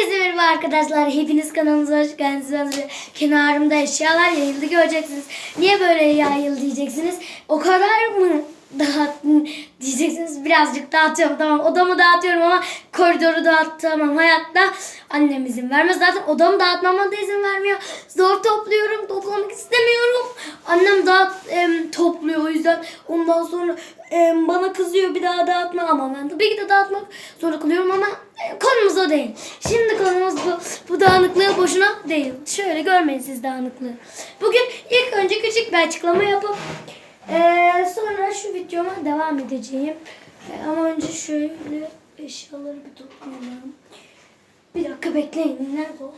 Herkese merhaba arkadaşlar. Hepiniz kanalımıza hoş geldiniz. Ben kenarımda eşyalar yayıldı göreceksiniz. Niye böyle yayıldı diyeceksiniz. O kadar mı dağıttın diyeceksiniz. Birazcık dağıtıyorum tamam. Odamı dağıtıyorum ama koridoru dağıtamam. Hayatta annem izin vermez. Zaten odamı dağıtmama da izin vermiyor. Zor topluyorum. Toplamak istemiyorum. Annem dağıt, em, topluyor o yüzden. Ondan sonra em, bana kızıyor bir daha dağıtma ama ben tabii ki de dağıtmak zorunda kalıyorum ama e, konumuz o değil. Şimdi konumuz bu. Bu dağınıklığı boşuna değil. Şöyle görmeyin siz dağınıklığı. Bugün ilk önce küçük bir açıklama yapıp ee, sonra şu videoma devam edeceğim. Ee, ama önce şöyle eşyaları bir toplayalım. Bir dakika bekleyin. Nerede o?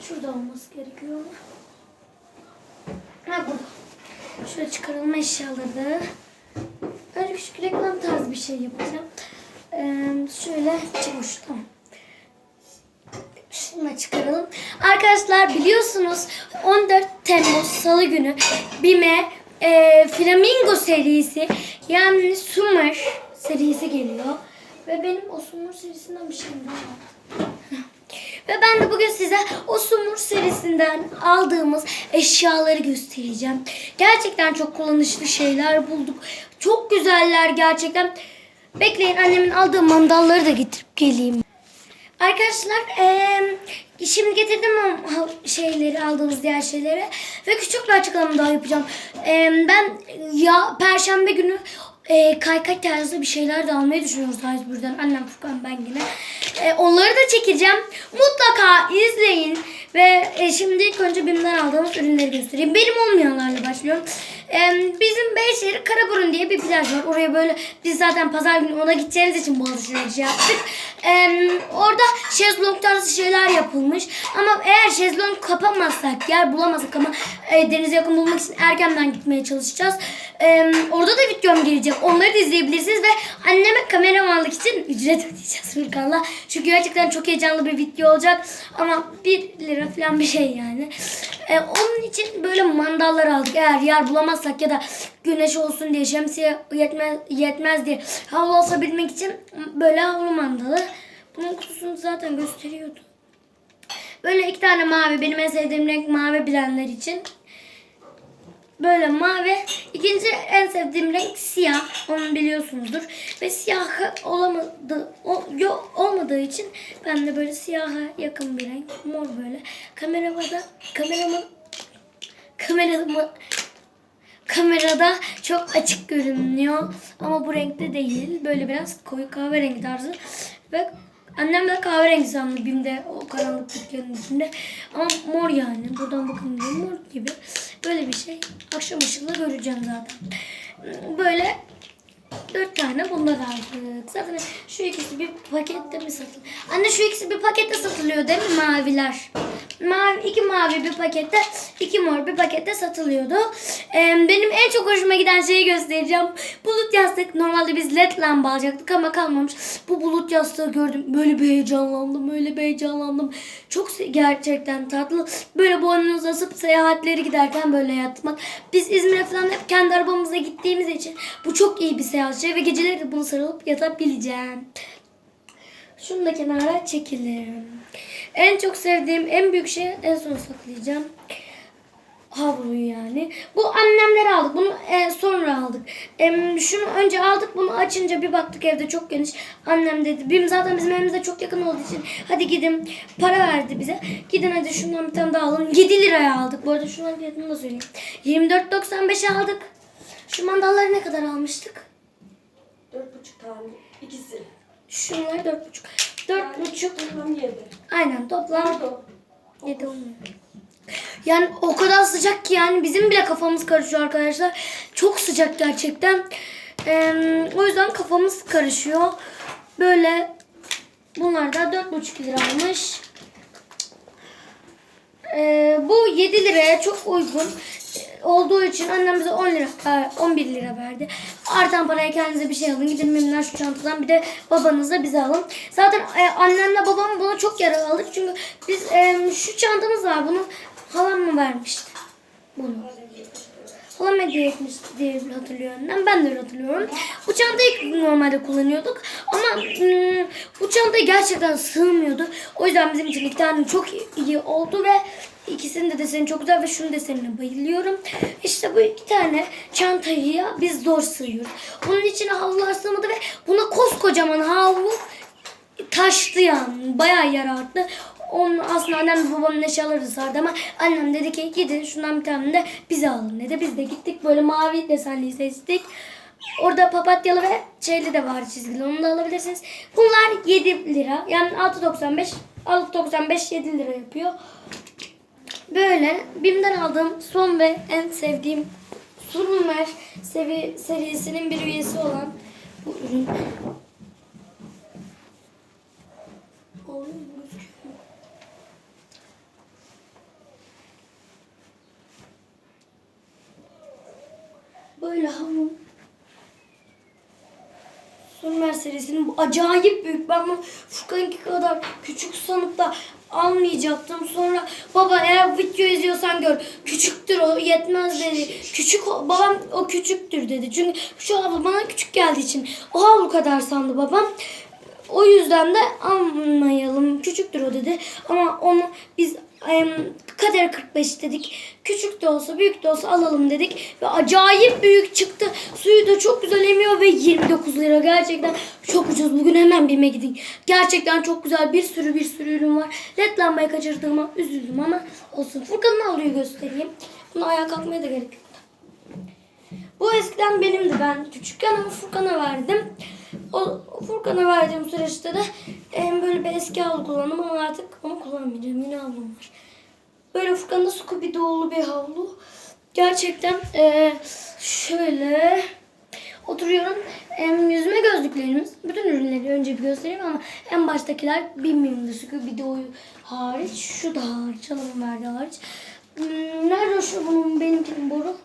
Şurada olması gerekiyor. Ha burada. Şöyle çıkaralım eşyaları. Önce küçük reklam tarzı bir şey yapacağım. Ee, şöyle çıkmış tamam. Çıkaralım. Arkadaşlar biliyorsunuz 14 Temmuz Salı günü BİM'e e, Flamingo serisi yani Summer serisi geliyor. Ve benim o Summer serisinden bir şeyim var. Ve ben de bugün size o Sumur serisinden aldığımız eşyaları göstereceğim. Gerçekten çok kullanışlı şeyler bulduk. Çok güzeller gerçekten. Bekleyin annemin aldığı mandalları da getirip geleyim. Arkadaşlar eee, şimdi getirdim o şeyleri aldığımız diğer şeyleri ve küçük bir açıklama daha yapacağım. Eee, ben ya perşembe günü eee kaykay tarzı bir şeyler de almayı düşünüyoruz Iceberg'den. Annem Furkan ben yine. Eee, onları da çekeceğim. Mutlaka izleyin ve e, şimdi ilk önce BİM'den aldığımız ürünleri göstereyim. Benim olmayanlarla başlıyorum. Eee, bizim Beyşehir Karaburun diye bir plaj var. Oraya böyle biz zaten pazar günü ona gideceğimiz için bu alışverişi yaptık. Eee, orada şezlong tarzı şeyler yapılmış. Ama eğer şezlong kapamazsak, yer bulamazsak ama e, denize yakın bulmak için erkenden gitmeye çalışacağız. Eee, orada da videom gelecek. Onları da izleyebilirsiniz ve anneme kameramanlık için ücret ödeyeceğiz Furkan'la. Çünkü gerçekten çok heyecanlı bir video olacak. Ama 1 lira falan bir şey yani. Eee, onun için böyle mandallar aldık. Eğer yer bulamazsak ya da güneş olsun diye şemsiye yetmez, yetmez diye havlu asabilmek için böyle havlu mandalı. Bunun kutusunu zaten gösteriyordu. Böyle iki tane mavi. Benim en sevdiğim renk mavi bilenler için. Böyle mavi. İkinci en sevdiğim renk siyah. Onu biliyorsunuzdur. Ve siyah olamadı, o, yok, olmadığı için ben de böyle siyaha yakın bir renk. Mor böyle. Kameramada, kameramı, kameramı, kamerada çok açık görünüyor. Ama bu renkte değil. Böyle biraz koyu kahverengi tarzı. Ve annem de kahverengi sandı BİM'de o karanlık dükkanın içinde. Ama mor yani. Buradan bakın mor gibi. Böyle bir şey. Akşam ışığında göreceğim zaten. Böyle Dört tane bunlar aldık. Zaten şu ikisi bir pakette mi satılıyor? Anne şu ikisi bir pakette satılıyor değil mi maviler? Mavi, iki mavi bir pakette, iki mor bir pakette satılıyordu. Ee, benim en çok hoşuma giden şeyi göstereceğim. Bulut yastık. Normalde biz led lamba alacaktık ama kalmamış. Bu bulut yastığı gördüm. Böyle bir heyecanlandım. Böyle bir heyecanlandım. Çok gerçekten tatlı. Böyle boynunuzu asıp seyahatleri giderken böyle yatmak. Biz İzmir'e falan hep kendi arabamızla gittiğimiz için bu çok iyi bir seyahat şey ve geceleri de bunu sarılıp yatabileceğim. Şunu da kenara çekelim. En çok sevdiğim en büyük şey en son saklayacağım. Havluyu yani. Bu annemler aldık. Bunu e, sonra aldık. Em, şunu önce aldık. Bunu açınca bir baktık evde çok geniş. Annem dedi. Bim zaten bizim evimize çok yakın olduğu için. Hadi gidin. Para verdi bize. Gidin hadi şundan bir tane daha alın. 7 liraya aldık. Bu arada şunların fiyatını da söyleyeyim. 24.95'e aldık. Şu mandalları ne kadar almıştık? Dört buçuk tane. İkisi. Şunlar 4.5. 4.5. Toplam yedi. Aynen toplam Pardon. 7 olmuyor. Yani o kadar sıcak ki yani bizim bile kafamız karışıyor arkadaşlar. Çok sıcak gerçekten. Ee, o yüzden kafamız karışıyor. Böyle bunlar da 4,5 liraymış. Ee, bu 7 liraya çok uygun olduğu için annem bize 10 lira, e, 11 lira verdi. Artan paraya kendinize bir şey alın. Gidin Mimler şu çantadan bir de babanıza bize alın. Zaten e, annemle babam buna çok yarar aldık. Çünkü biz e, şu çantamız var. Bunu halam mı vermişti? Bunu. Halam hediye etmişti diye hatırlıyorum. Ben, ben de öyle hatırlıyorum. Bu çantayı normalde kullanıyorduk. Ama hmm, bu çantaya gerçekten sığmıyordu. O yüzden bizim için iki tane çok iyi oldu ve ikisinin de deseni çok güzel ve şunun desenine bayılıyorum. İşte bu iki tane çantayı biz zor sığıyoruz. Bunun içine havlular sığmadı ve buna koskocaman havlu taştı yani. Bayağı yer arttı. Onun aslında annem babamın eşyaları sardı ama annem dedi ki gidin şundan bir tane de bize alın dedi. Biz de gittik böyle mavi desenliyi seçtik. Orada papatyalı ve şeyli de var çizgili onu da alabilirsiniz. Bunlar 7 lira yani 6.95 6.95 7 lira yapıyor. Böyle BİM'den aldığım son ve en sevdiğim Surmer sevi serisinin bir üyesi olan bu ürün. Oğlum, Böyle hamur. Surmer serisinin bu acayip büyük. Ben bunu Furkan'ınki kadar küçük sanıp da almayacaktım. Sonra baba eğer video izliyorsan gör. Küçüktür o yetmez dedi. Küçük babam o küçüktür dedi. Çünkü şu havlu bana küçük geldiği için o havlu kadar sandı babam. O yüzden de almayalım. Küçüktür o dedi. Ama onu biz em, kader 45 dedik. Küçük de olsa büyük de olsa alalım dedik. Ve acayip büyük çıktı. Suyu da çok güzel emiyor ve 29 lira. Gerçekten çok ucuz. Bugün hemen BİM'e gidin. Gerçekten çok güzel bir sürü bir sürü ürün var. Led lambayı kaçırdığıma üzüldüm ama olsun. Furkan'ın havluyu göstereyim. Bunu ayağa kalkmaya da gerek yok. Bu eskiden benimdi. Ben küçükken ama Furkan'a verdim. O Furkan'a verdiğim süreçte de em, böyle bir eski havlu kullandım ama artık onu kullanmayacağım. Yine havlum var. Böyle Furkan'da Scooby Doo'lu bir havlu. Gerçekten e, şöyle oturuyorum. Em, yüzme gözlüklerimiz. Bütün ürünleri önce bir göstereyim ama en baştakiler bilmiyorum da Scooby Doo hariç. Şu da hariç. Hanımın verdiği hariç. Hmm, nerede şu bunun benimkinin boru?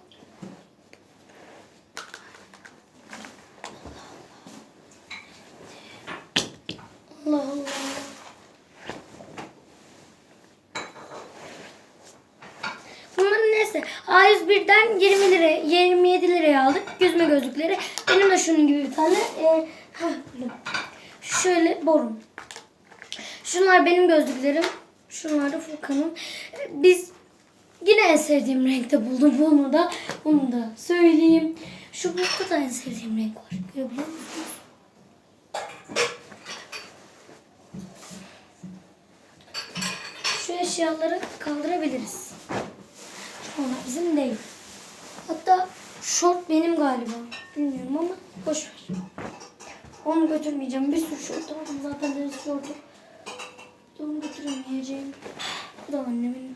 A101'den 20 lira 27 liraya aldık yüzme gözlükleri. Benim de şunun gibi bir tane e, şöyle borum. Şunlar benim gözlüklerim. Şunlar da Furkan'ın. E, Biz yine en sevdiğim renkte buldum bunu da. Bunu da söyleyeyim. Şu burada da en sevdiğim renk var. Görebiliyor musunuz? Şu eşyaları kaldırabiliriz. Onlar bizim değil. Hatta şort benim galiba. Bilmiyorum ama boş ver. Onu götürmeyeceğim. Bir sürü şort aldım zaten deniz şortu. Onu götüremeyeceğim. Bu da annemin.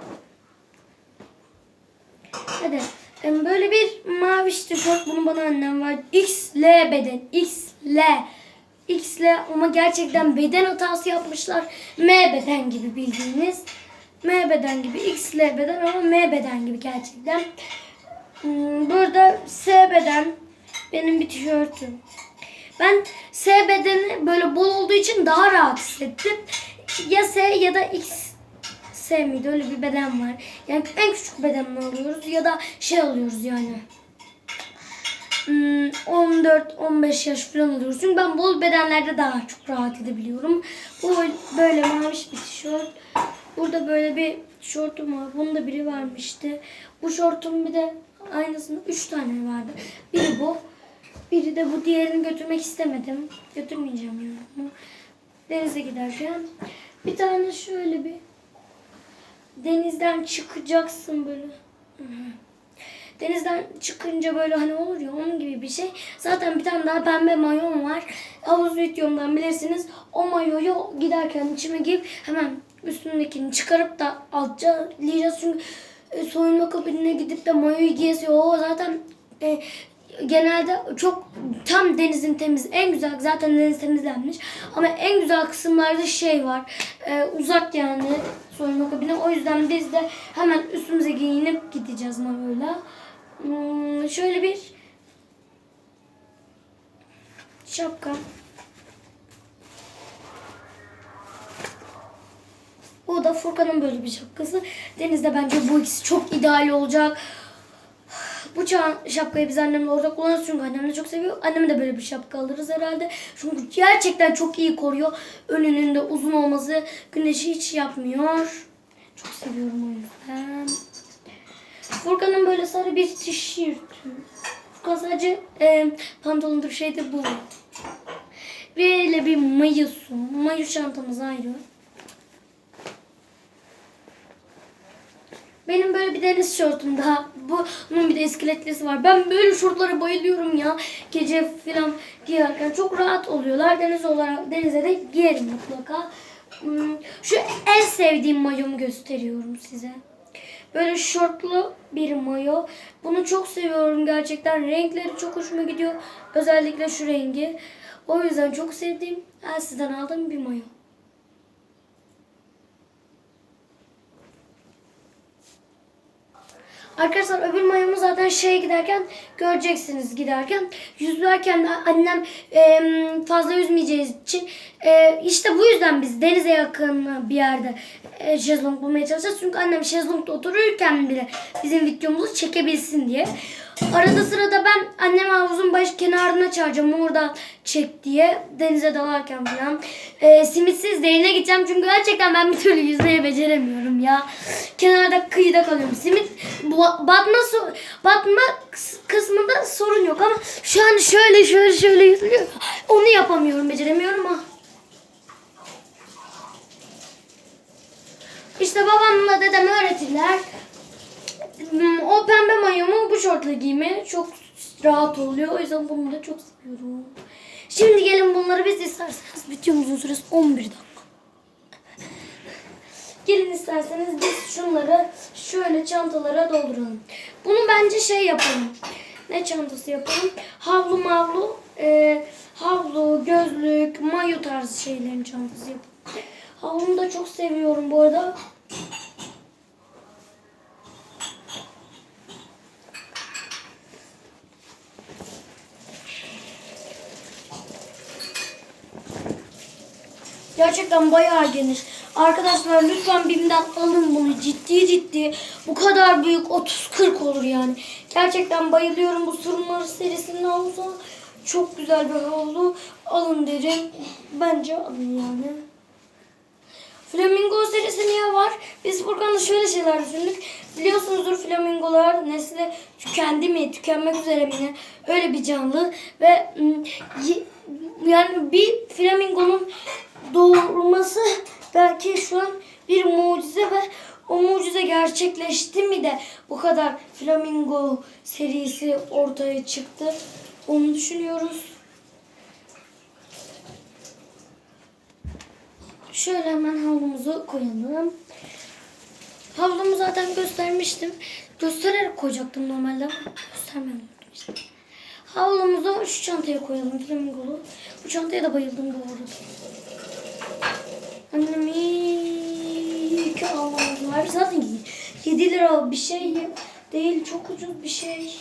Hadi. em, Böyle bir mavi tişört. Bunu bana annem verdi. XL beden. XL. XL ama gerçekten beden hatası yapmışlar. M beden gibi bildiğiniz. M beden gibi. XL beden ama M beden gibi gerçekten. Hmm, Burada S beden benim bir tişörtüm. Ben S bedeni böyle bol olduğu için daha rahat hissettim. Ya S ya da X S miydi? Öyle bir beden var. Yani en küçük bedenini alıyoruz ya da şey alıyoruz yani. Hmm, 14-15 yaş falan alıyoruz. Çünkü ben bol bedenlerde daha çok rahat edebiliyorum. Bu böyle maviş bir tişört. Burada böyle bir şortum var. Bunu da biri vermişti. Bu şortum bir de aynısında 3 tane vardı. Biri bu. Biri de bu diğerini götürmek istemedim. Götürmeyeceğim yani. Denize giderken. Bir tane şöyle bir denizden çıkacaksın böyle. Denizden çıkınca böyle hani olur ya onun gibi bir şey. Zaten bir tane daha pembe mayon var. Havuz videomdan bilirsiniz. O mayoyu giderken içime giyip hemen üstündekini çıkarıp da giyeceğiz. Çünkü soyunma kabinine gidip de mayoyu giyesi o zaten e, genelde çok tam denizin temiz en güzel zaten deniz temizlenmiş. Ama en güzel kısımlarda şey var e, uzak yani soyunma kabini o yüzden biz de hemen üstümüze giyinip gideceğiz mayoyla. Hmm, şöyle bir şapka bu da Furkan'ın böyle bir şapkası denizde bence bu ikisi çok ideal olacak Bu ça- şapkayı biz annemle ortak kullanırız çünkü annem de çok seviyor. Anneme de böyle bir şapka alırız herhalde. Çünkü gerçekten çok iyi koruyor. Önünün de uzun olması güneşi hiç yapmıyor. Çok seviyorum o yüzden. Furkan'ın böyle sarı bir tişörtü. Furkan sadece e, pantolondur şey de bu. Böyle bir mayosu. Mayo çantamız ayrı. Benim böyle bir deniz şortum daha. Bu, bunun bir de iskeletlisi var. Ben böyle şortlara bayılıyorum ya. Gece falan giyerken çok rahat oluyorlar. Deniz olarak denize de giyerim mutlaka. Hmm, Şu en sevdiğim mayomu gösteriyorum size. Böyle şortlu bir mayo. Bunu çok seviyorum gerçekten. Renkleri çok hoşuma gidiyor. Özellikle şu rengi. O yüzden çok sevdiğim Elsie'den aldığım bir mayo. Arkadaşlar öbür mayomu zaten şeye giderken göreceksiniz giderken. Yüzerken de annem em, fazla yüzmeyeceğiz için e, işte bu yüzden biz denize yakın bir yerde e, şezlong bulmaya çalışacağız. Çünkü annem şezlongda otururken bile bizim videomuzu çekebilsin diye. Arada sırada ben annem havuzun baş kenarına çağıracağım orada çek diye denize dalarken falan. E, simitsiz derine gideceğim çünkü gerçekten ben bir türlü yüzmeyi beceremiyorum ya. Kenarda kıyıda kalıyorum. Simit bu, batma batma kıs- kısmında sorun yok ama şu an şöyle şöyle şöyle yüzülüyor. Onu yapamıyorum, beceremiyorum ama. İşte babamla dedem öğretirler. Hmm, O pembe mayomu bu şortla giyme çok rahat oluyor. O yüzden bunu da çok seviyorum. Şimdi gelin bunları biz isterseniz videomuzun süresi 11 dakika. Gelin isterseniz biz şunları şöyle çantalara dolduralım. Bunu bence şey yapalım. Ne çantası yapalım? Havlu mavlu, e, havlu, gözlük, mayo tarzı şeylerin çantası yapalım. Havlumu da çok seviyorum bu arada. Gerçekten bayağı geniş. Arkadaşlar lütfen BİM'den alın bunu ciddi ciddi. Bu kadar büyük 30-40 olur yani. Gerçekten bayılıyorum bu sorunları serisinin havuza. Çok güzel bir havlu. Alın derim. Bence alın yani. Flamingo serisi niye var? Biz Furkan'da şöyle şeyler düşündük. Biliyorsunuzdur flamingolar nesli tükendi mi, tükenmek üzere mi? Öyle bir canlı ve y- yani bir flamingonun doğurması belki şu an bir mucize ve o mucize gerçekleşti mi de bu kadar flamingo serisi ortaya çıktı. Onu düşünüyoruz. Şöyle hemen havlumuzu koyalım. Havlumu zaten göstermiştim. Göstererek koyacaktım normalde ama göstermeyi unuttum işte. Havlumuzu şu çantaya koyalım flamingolu. Bu çantaya da bayıldım bu arada. Annem iyi ki almadılar. Zaten 7 lira bir şey değil. Çok ucuz bir şey.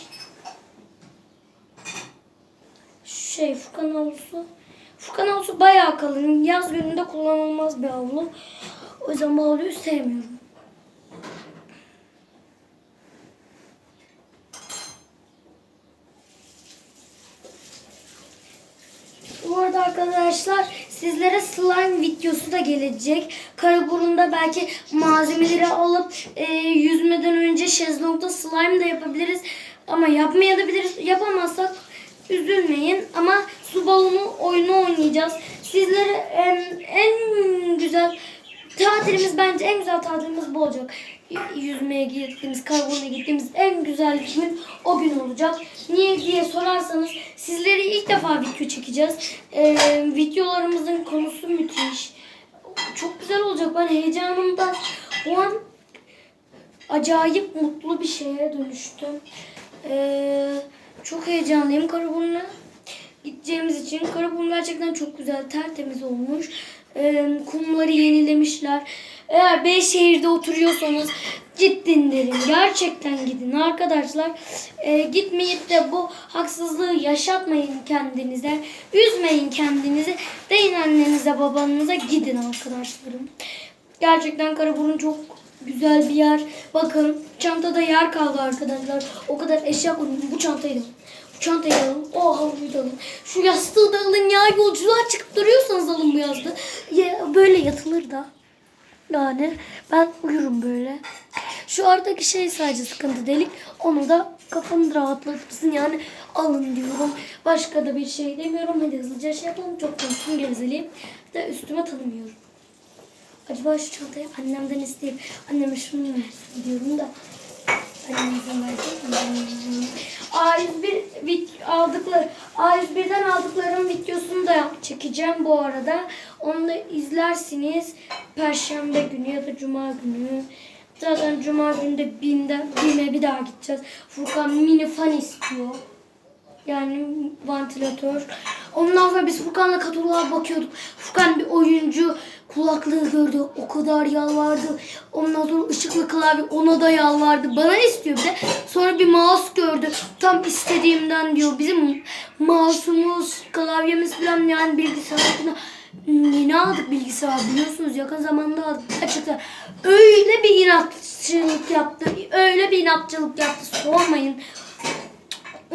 Şey Furkan havlusu. Furkan havlusu bayağı kalın. Yaz gününde kullanılmaz bir havlu. O yüzden bu havluyu sevmiyorum. Bu arada arkadaşlar sizlere slime videosu da gelecek. Karaburun'da belki malzemeleri alıp e, yüzmeden önce şezlongda slime da yapabiliriz. Ama yapmayabiliriz. Yapamazsak üzülmeyin. Ama su balonu oyunu oynayacağız. Sizlere em, en güzel tatilimiz bence en güzel tatilimiz bu olacak. Yüzmeye gittiğimiz, karaburuna gittiğimiz en güzel gün o gün olacak. Niye diye sorarsanız sizleri ilk defa video çekeceğiz. Ee, videolarımızın konusu müthiş. Çok güzel olacak. Ben heyecanımdan o an acayip mutlu bir şeye dönüştüm. Ee, çok heyecanlıyım Karaburun'a gideceğimiz için. Karaburun gerçekten çok güzel, tertemiz olmuş. Ee, kumları yenilemişler. Eğer Beyşehir'de oturuyorsanız gidin derim. Gerçekten gidin arkadaşlar. Ee, gitmeyip de bu haksızlığı yaşatmayın kendinize. Üzmeyin kendinizi. Deyin annenize babanıza gidin arkadaşlarım. Gerçekten Karaburun çok güzel bir yer. Bakın çantada yer kaldı arkadaşlar. O kadar eşya koydum. Bu. Bu çantayı alın. O havluyu da alın. Şu yastığı da alın ya. Yolculuğa çıkıp duruyorsanız alın bu yastığı. Ya, böyle yatılır da. Yani ben uyurum böyle. Şu aradaki şey sadece sıkıntı delik. Onu da kafanı rahatlatırsın yani alın diyorum. Başka da bir şey demiyorum. Hadi hızlıca şey yapalım. Çok konuştum gevezeleyim. De üstüme tanımıyorum. Acaba şu çantayı annemden isteyip anneme şunu versin diyorum da. Annem izin versin. A101 vid- aldıkları A101'den aldıklarım videosunu da çekeceğim bu arada. Onu da izlersiniz. Perşembe günü ya da cuma günü. Zaten cuma günü de BİM'de, BİM'e bir daha gideceğiz. Furkan mini fan istiyor. Yani vantilatör. Ondan sonra biz Furkan'la kataloğa bakıyorduk. Furkan bir oyuncu kulaklığı gördü. O kadar yalvardı. Ondan sonra ışıklı klavye ona da yalvardı. Bana ne istiyor bir de. Sonra bir mouse gördü. Tam istediğimden diyor. Bizim mouse'umuz, klavyemiz falan yani bilgisayar altına yeni aldık bilgisayar biliyorsunuz yakın zamanda aldık gerçekten öyle bir inatçılık yaptı öyle bir inatçılık yaptı sormayın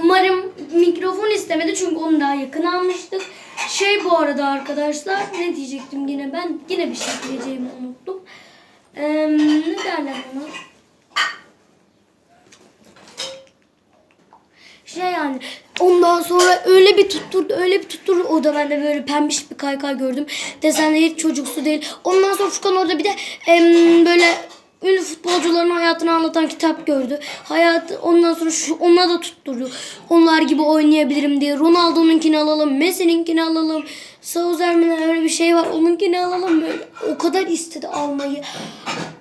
Umarım mikrofon istemedi çünkü onu daha yakın almıştık. Şey bu arada arkadaşlar ne diyecektim yine ben yine bir şey diyeceğimi unuttum. Ee, ne derler ona? Şey yani ondan sonra öyle bir tutturdu öyle bir tutturdu o da ben de böyle pembiş bir kaykay gördüm. Desenleri hiç çocuksu değil. Ondan sonra Furkan orada bir de em, böyle ünlü futbolcuların hayatını anlatan kitap gördü. Hayat ondan sonra şu ona da tutturdu. Onlar gibi oynayabilirim diye. Ronaldo'nunkini alalım, Messi'ninkini alalım. Sauzermen'e öyle bir şey var. Onunkini alalım böyle. O kadar istedi almayı.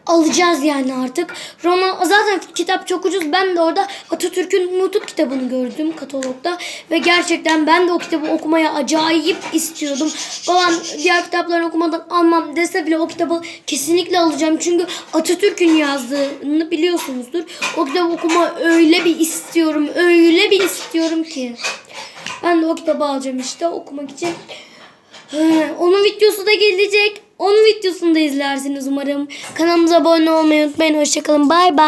Alacağız yani artık. Roma zaten kitap çok ucuz. Ben de orada Atatürk'ün Nutuk kitabını gördüm katalogda ve gerçekten ben de o kitabı okumaya acayip istiyordum. Babam diğer kitaplarını okumadan almam dese bile o kitabı kesinlikle alacağım. Çünkü Atatürk'ün yazdığını biliyorsunuzdur. O kitabı okuma öyle bir istiyorum. Öyle bir istiyorum ki. Ben de o kitabı alacağım işte okumak için. He, Onun videosu da gelecek. Onun videosunu da izlersiniz umarım. Kanalımıza abone olmayı unutmayın. Hoşçakalın. Bay bay.